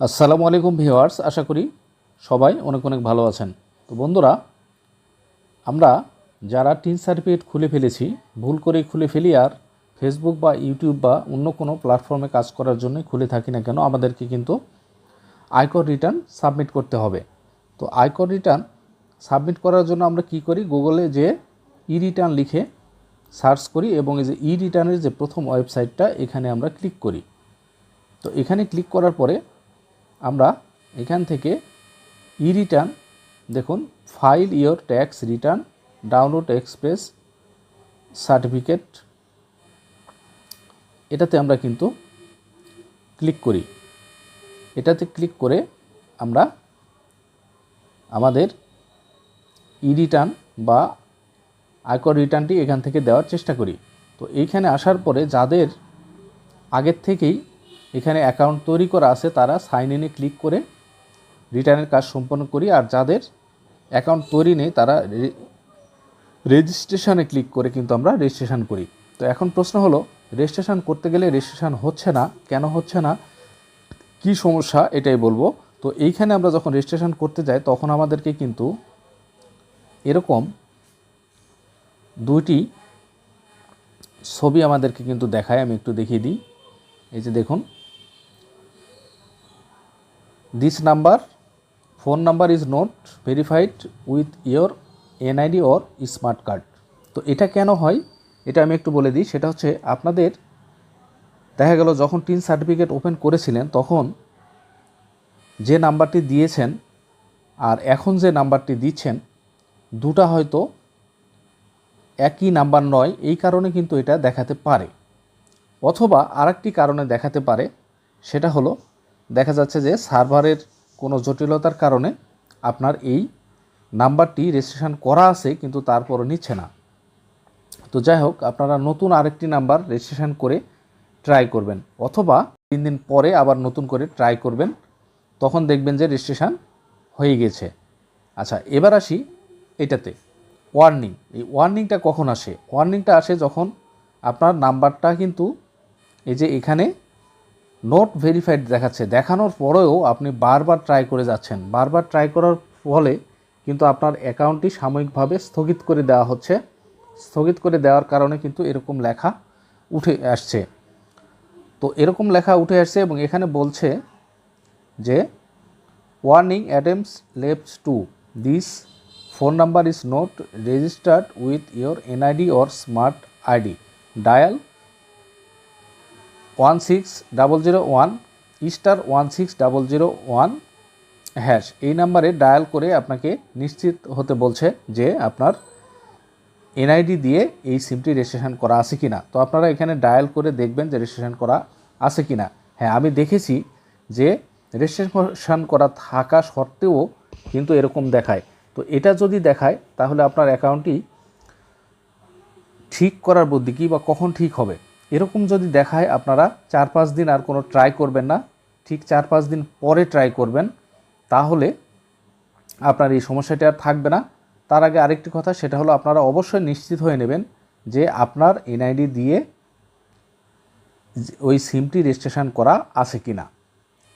আসসালামু আলাইকুম ভিউয়ার্স, আশা করি সবাই অনেক অনেক ভালো আছেন। তো বন্ধুরা, আমরা যারা টিন সার্টিফিকেট খুলে ফেলেছি, ভুল করে খুলে ফেলি আর ফেসবুক বা ইউটিউব বা অন্য কোনো প্ল্যাটফর্মে কাজ করার জন্য খুলে থাকি না কেন, আমাদেরকে কিন্তু আয়কর রিটার্ন সাবমিট করতে হবে। তো আয়কর রিটার্ন সাবমিট করার জন্য আমরা কি করি? গুগলে যে ই রিটার্ন লিখে সার্চ করি এবং এই যে ই রিটার্নের যে প্রথম ওয়েবসাইটটা এখানে আমরা ক্লিক করি। তো এখানে ক্লিক করার পরে আমরা এখান থেকে ই রিটার্ন দেখুন file your tax return download express certificate এটাতে আমরা কিন্তু ক্লিক করি। এটাতে ক্লিক করে আমরা আমাদের ই রিটার্ন বা আয়কর রিটার্নটি এখান থেকে দেওয়ার চেষ্টা করি। তো এইখানে আসার পরে যাদের আগের থেকেই এখানে অ্যাকাউন্ট তৈরি করা আছে, তারা সাইন ইনে ক্লিক করে রিটার্নের কাজ সম্পন্ন করি। আর যাদের অ্যাকাউন্ট তৈরি নেই, তারা রেজিস্ট্রেশনে ক্লিক করে কিন্তু আমরা রেজিস্ট্রেশন করি। তো এখন প্রশ্ন হলো রেজিস্ট্রেশন করতে গেলে রেজিস্ট্রেশন হচ্ছে না? কেন হচ্ছে না? কি সমস্যা? এটাই বলব। তো এইখানে আমরা যখন রেজিস্ট্রেশন করতে যাই, তখন আমাদেরকে কিন্তু এরকম দুইটি ছবি আমাদেরকে কিন্তু দেখায়। আমি একটু দেখিয়ে দিই। এই যে দেখুন this number phone number is not verified with your NID or smart card তো এটা কেন হয়? এটা আমি একটু বলে দিই। সেটা হচ্ছে আপনাদের দেখা গেল যখন টিন সার্টিফিকেট ওপেন করেছিলেন, তখন যে নাম্বারটি দিয়েছেন আর এখন যে নাম্বারটি দিচ্ছেন, দুটা হয়তো একই নাম্বার নয়। এই কারণে কিন্তু এটা দেখাতে পারে। অথবা আরেকটি কারণে দেখাতে পারে। সেটা হলো দেখা যাচ্ছে যে সার্ভারের কোনো জটিলতার কারণে আপনার এই নাম্বারটি রেজিস্ট্রেশন করা আছে, কিন্তু তারপরও নিচ্ছে না। তো যাই হোক, আপনারা নতুন আরেকটি নাম্বার রেজিস্ট্রেশন করে ট্রাই করবেন, অথবা তিন দিন পরে আবার নতুন করে ট্রাই করবেন, তখন দেখবেন যে রেজিস্ট্রেশন হয়ে গেছে। আচ্ছা এবার আসি এটাতে, ওয়ার্নিং। এই ওয়ার্নিংটা কখন আসে? ওয়ার্নিংটা আসে যখন আপনার নাম্বারটা কিন্তু এই যে এখানে নোট ভেরিফাইড দেখাচ্ছে। দেখানোর পরেও আপনি বারবার ট্রাই করে যাচ্ছেন। বারবার ট্রাই করার ফলে কিন্তু আপনার অ্যাকাউন্টটি সাময়িকভাবে স্থগিত করে দেওয়া হচ্ছে। স্থগিত করে দেওয়ার কারণে কিন্তু এরকম লেখা উঠে আসছে। তো এরকম লেখা উঠে আসছে এবং এখানে বলছে যে warning attempts lapse to this phone number is not registered with your NID or smart ID dial one six double zero one star one six double zero one hash এই নাম্বারে ডায়াল করে আপনাকে নিশ্চিত হতে বলছে যে আপনার এনআইডি দিয়ে এই সিমটি রেজিস্ট্রেশন করা আছে কি না তো আপনারা এখানে ডায়াল করে দেখবেন যে রেজিস্ট্রেশন করা আছে কি না হ্যাঁ আমি দেখেছি যে রেজিস্ট্রেশন করা থাকা সত্ত্বেও কিন্তু এরকম দেখায়। তো এটা যদি দেখায়, তাহলে আপনার অ্যাকাউন্টটি ঠিক করার বুদ্ধি কী বা কখন ঠিক হবে? এরকম যদি দেখায় আপনারা, চার পাঁচ দিন আর কোনো ট্রাই করবেন না, ঠিক চার পাঁচ দিন পরে ট্রাই করবেন, তাহলে আপনার এই সমস্যাটি আর থাকবে না। তার আগে আরেকটি কথা, সেটা হলো আপনারা অবশ্যই নিশ্চিত হয়ে নেবেন যে আপনার এনআইডি দিয়ে ওই সিমটি রেজিস্ট্রেশন করা আছে কি না।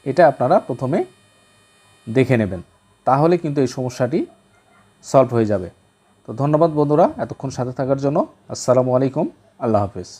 এটা আপনারা প্রথমে দেখে নেবেন, তাহলে কিন্তু এই সমস্যাটি সলভ হয়ে যাবে। তো ধন্যবাদ বন্ধুরা, এতক্ষণ সাথে থাকার জন্য। আসসালামু আলাইকুম, আল্লাহ হাফিজ।